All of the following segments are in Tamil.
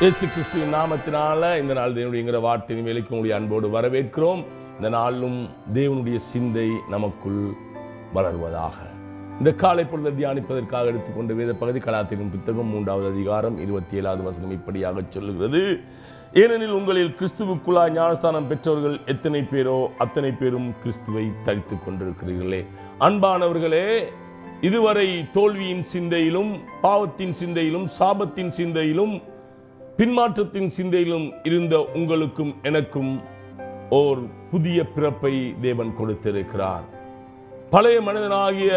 இயேசு கிறிஸ்துவின் நாமத்தினால இந்த நாள் தேவனுடைய வார்த்தையின் வேலைக்கு உங்களுடைய அன்போடு வரவேற்கிறோம். இந்த நாளும் தேவனுடைய சிந்தை நமக்குள் வளருவதாக. இந்த காலை பொழுது தியானிப்பதற்காக எடுத்துக்கொண்ட வேத பகுதி கலாத்திரின் புத்தகம் மூன்றாவது அதிகாரம் இருபத்தி ஏழாவது வசனம் இப்படியாக சொல்லுகிறது. ஏனெனில் உங்களில் கிறிஸ்துவுக்குள்ளாய் ஞானஸ்தானம் பெற்றவர்கள் எத்தனை பேரோ அத்தனை பேரும் கிறிஸ்துவை தரித்துக் கொண்டிருக்கிறீர்களே. அன்பானவர்களே இதுவரை தோல்வியின் சிந்தையிலும் பாவத்தின் சிந்தையிலும் சாபத்தின் சிந்தையிலும் பின்மாற்றத்தின் சிந்தையிலும் இருந்த உங்களுக்கும் எனக்கும் ஓர் புதிய பிறப்பை தேவன் கொடுத்திருக்கிறார். பழைய மனிதனாகிய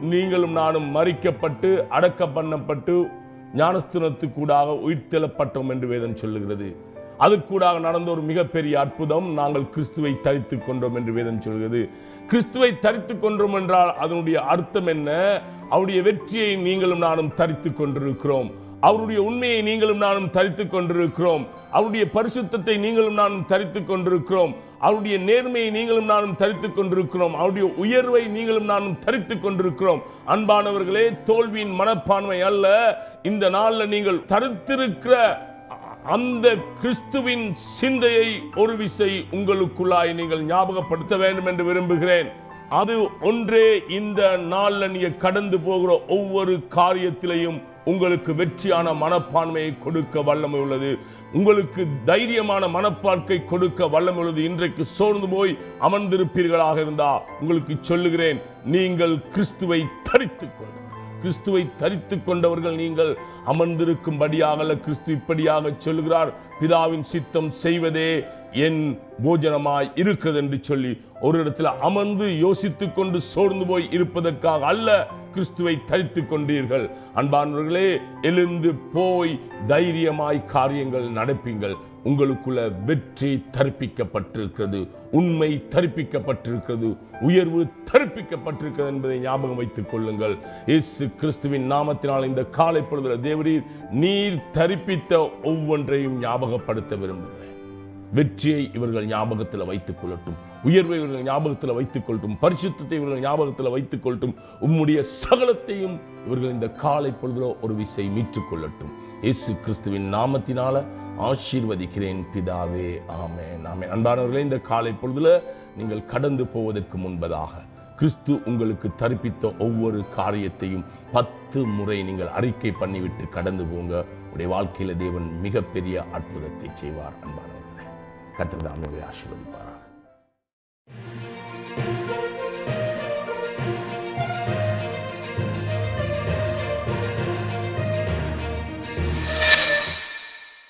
நீங்களும் நானும் மறிக்கப்பட்டு அடக்க பண்ணப்பட்டு ஞானஸ்துனத்துக்கூடாக உயிர்த்தெழப்பட்டோம் என்று வேதம் சொல்லுகிறது. அதற்கூடாக நடந்த ஒரு மிகப்பெரிய அற்புதம் நாங்கள் கிறிஸ்துவை தரித்துக் கொண்டோம் என்று வேதம் சொல்கிறது கிறிஸ்துவை தரித்துக் கொண்டோம் என்றால் அதனுடைய அர்த்தம் என்ன? அவருடைய வெற்றியை நீங்களும் நானும் தரித்துக் கொண்டிருக்கிறோம். அவருடைய உண்மையை நீங்களும் நானும் தரித்துக் கொண்டிருக்கிறோம். அவருடைய பரிசுத்தத்தை நீங்களும் நானும் தரித்துக் கொண்டிருக்கிறோம். அவருடைய நேர்மையை நீங்களும் நானும் தரித்துக் கொண்டிருக்கிறோம். அவருடைய உயர்வை நீங்களும் நானும் தரித்துக் கொண்டிருக்கிறோம். அன்பானவர்களே தோல்வியின் மனப்பான்மை அல்ல. இந்த நாளில் நீங்கள் தரித்திருக்கிற அந்த கிறிஸ்துவின் சிந்தையை ஒரு விசை உங்களுக்குள்ளாய் நீங்கள் ஞாபகப்படுத்த வேண்டும் என்று விரும்புகிறேன். அது ஒன்றே இந்த நாளில் நீங்கள் கடந்து போகிற ஒவ்வொரு காரியத்திலையும் உங்களுக்கு வெற்றியான மனப்பான்மையை கொடுக்க வல்லமை உள்ளது. உங்களுக்கு தைரியமான மனப்பார்க்கை கொடுக்க வல்லமை உள்ளது. இன்றைக்கு சோர்ந்து போய் அமர்ந்திருப்பீர்களாக இருந்தா உங்களுக்கு சொல்லுகிறேன் நீங்கள் கிறிஸ்துவை தரித்துக் கொள்ளுங்கள் கிறிஸ்துவை தரித்து கொண்டவர்கள் நீங்கள் அமர்ந்திருக்கும்படியாக கிறிஸ்து இப்படியாக சொல்லுகிறார் பிதாவின் சித்தம் செய்வதே என் போஜனமாய் இருக்கிறது என்று சொல்லி ஒரு இடத்துல அமர்ந்து யோசித்து கொண்டு சோர்ந்து போய் இருப்பதற்காக அல்ல கிறிஸ்துவை தரித்துக் கொண்டீர்கள். அன்பானவர்களே எழுந்து போய் தைரியமாய் காரியங்கள் நடப்பீங்கள். உங்களுக்குள்ள வெற்றி தரிப்பிக்கப்பட்டிருக்கிறது. உண்மை தரிப்பிக்கப்பட்டிருக்கிறது. உயர்வு தரிப்பிக்கப்பட்டிருக்கிறது என்பதை ஞாபகம் வைத்துக் கொள்ளுங்கள். இயேசு கிறிஸ்துவின் நாமத்தினால் இந்த காலை பொழுதுல தேவரீர் நீர் தரிப்பித்த ஒவ்வொன்றையும் ஞாபகப்படுத்த விரும்புகிறேன். வெற்றியை இவர்கள் ஞாபகத்தில் வைத்துக் கொள்ளட்டும். உயர்வை இவர்கள் ஞாபகத்தில் வைத்துக் கொள்ளட்டும். பரிசுத்தத்தை இவர்கள் ஞாபகத்தில் வைத்துக் கொள்ளட்டும். உம்முடைய சகலத்தையும் இவர்கள் இந்த காலை பொழுதுல ஒரு விசை மீட்டுக் கொள்ளட்டும். இயேசு கிறிஸ்துவின் நாமத்தினால ஆசீர்வதிக்கிறேன் பிதாவே. ஆமென். ஆமென். அன்பானவர்களே இந்த காலை பொழுதுல நீங்கள் கடந்து போவதற்கு முன்பதாக கிறிஸ்து உங்களுக்கு தரிப்பித்த ஒவ்வொரு காரியத்தையும் பத்து முறை நீங்கள் அறிக்கை பண்ணிவிட்டு கடந்து போங்க. உடைய வாழ்க்கையில் தேவன் மிகப்பெரிய அற்புதத்தை செய்வார். அன்பான அன்பானவர்களே கத்திரதாமே ஆசீர்வதிப்பாராக